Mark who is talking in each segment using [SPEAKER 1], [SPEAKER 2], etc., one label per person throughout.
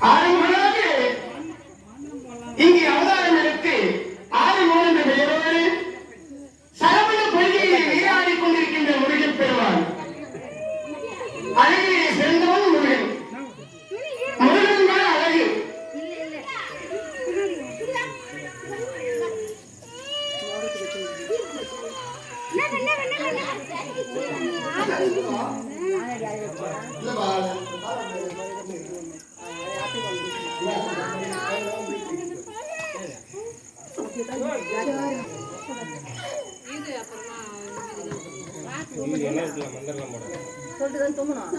[SPEAKER 1] ஆறுமுகனாக இங்கே அவதாரம் எடுத்து ஆறுமுகன் என்ற பெயரோடு சரவண பொய்கையிலே கொண்டிருக்கின்ற முருகன் பெருமான். அழகிலே சிறந்தவன் முருகன். முருகன் தான் அழகு.
[SPEAKER 2] சொல்லிட்டு தான் தூங்கணும்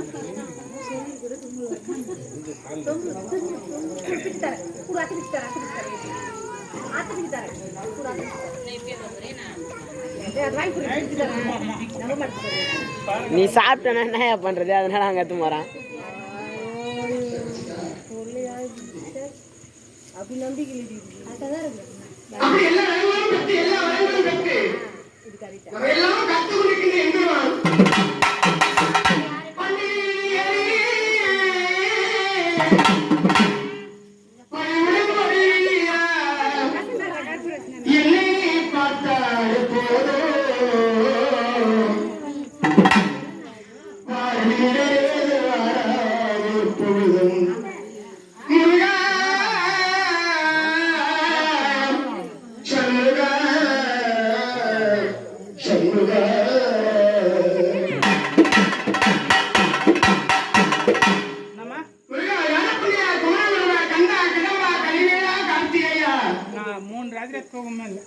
[SPEAKER 2] பிடிச்சு தரேன் கூட அத்திரிச்சு தரேன் அத்திரிச்சு தரேன் அத்திரிச்சு தரேன்
[SPEAKER 3] நீ சாப்பிட்டனா என்ன பண்றது அதனால அங்க எத்து போறான்
[SPEAKER 2] அப்படி நம்பிக்கை
[SPEAKER 1] கரெக்ட் கரெக்ட்
[SPEAKER 4] கோவமாக இல்லை.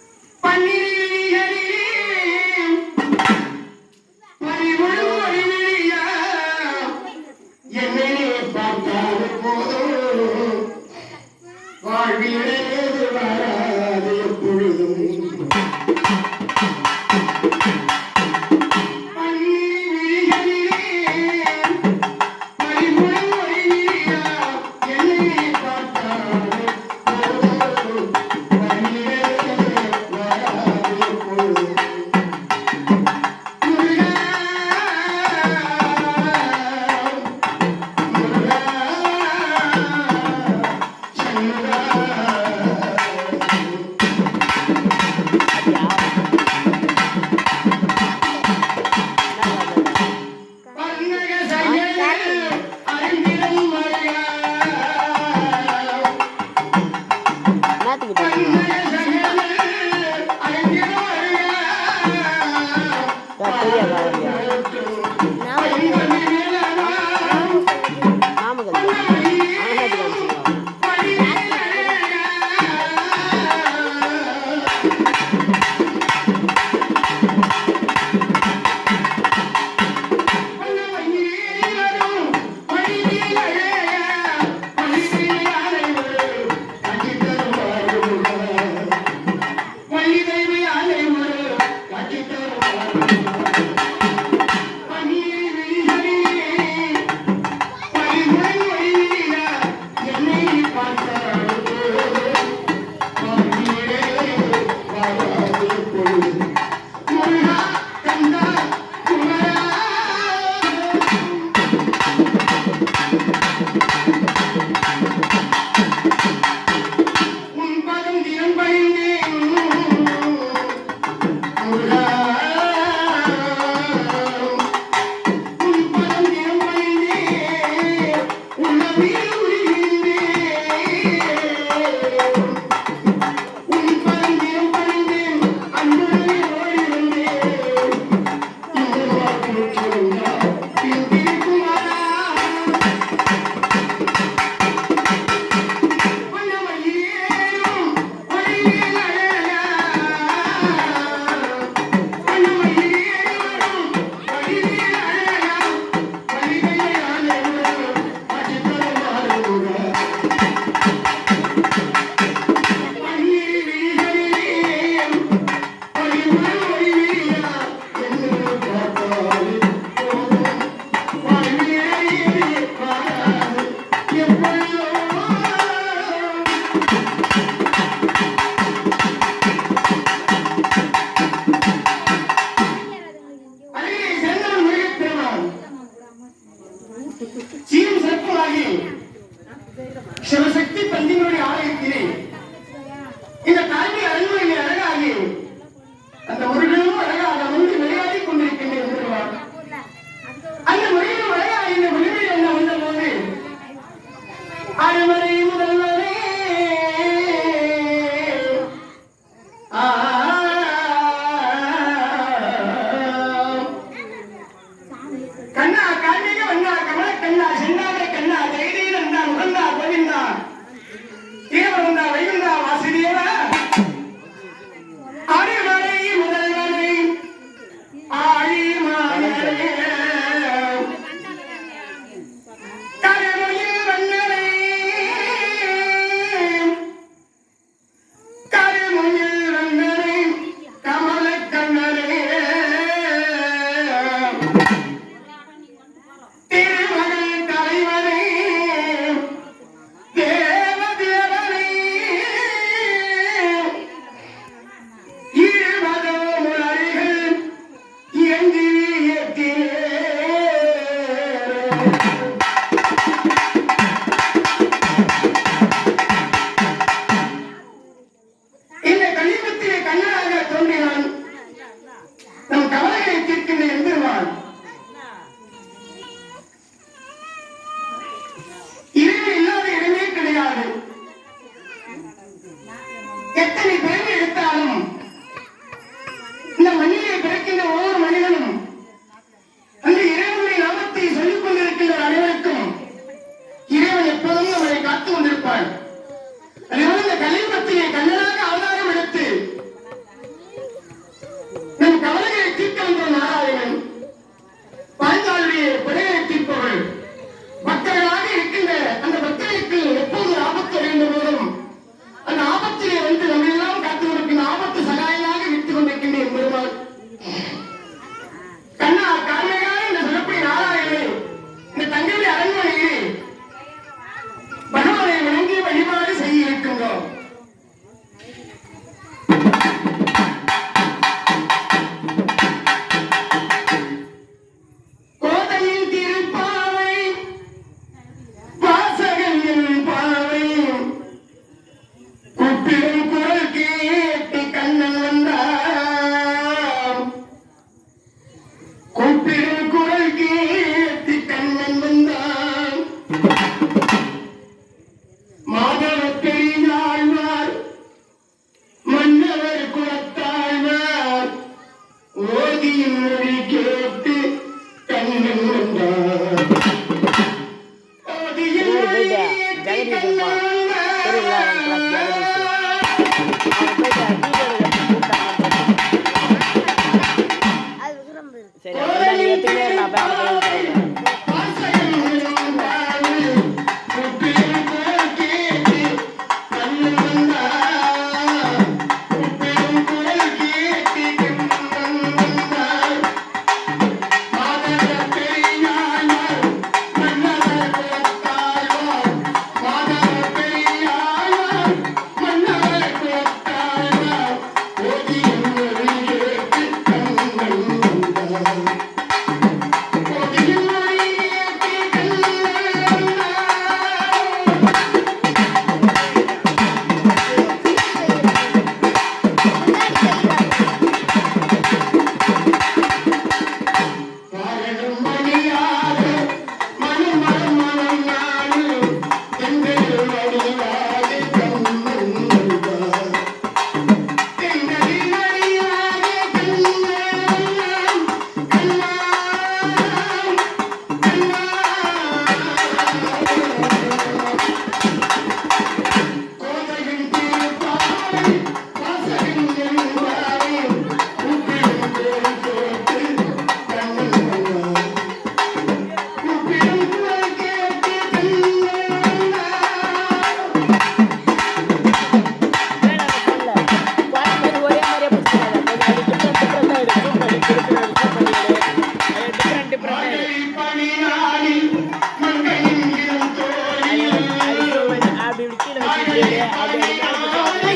[SPEAKER 3] Sería una idea tener la verdad.